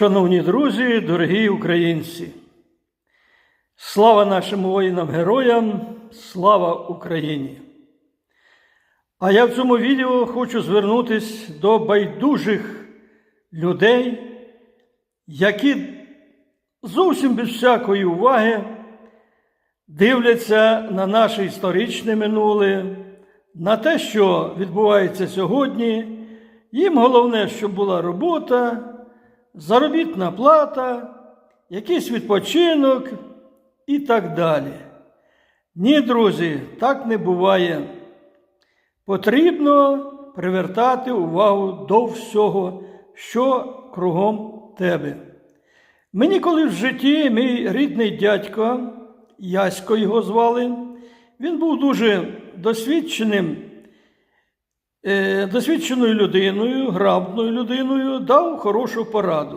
Шановні друзі, дорогі українці, слава нашим воїнам-героям, слава Україні! А я в цьому відео хочу звернутися до байдужих людей, які зовсім без всякої уваги дивляться на наше історичне минуле, на те, що відбувається сьогодні. Їм головне, щоб була робота, заробітна плата, якийсь відпочинок і так далі. Ні, друзі, так не буває. Потрібно привертати увагу до всього, що кругом тебе. Мені колись в житті мій рідний дядько, Ясько його звали, він був дуже досвідченим, досвідченою людиною, грамотною людиною, дав хорошу пораду.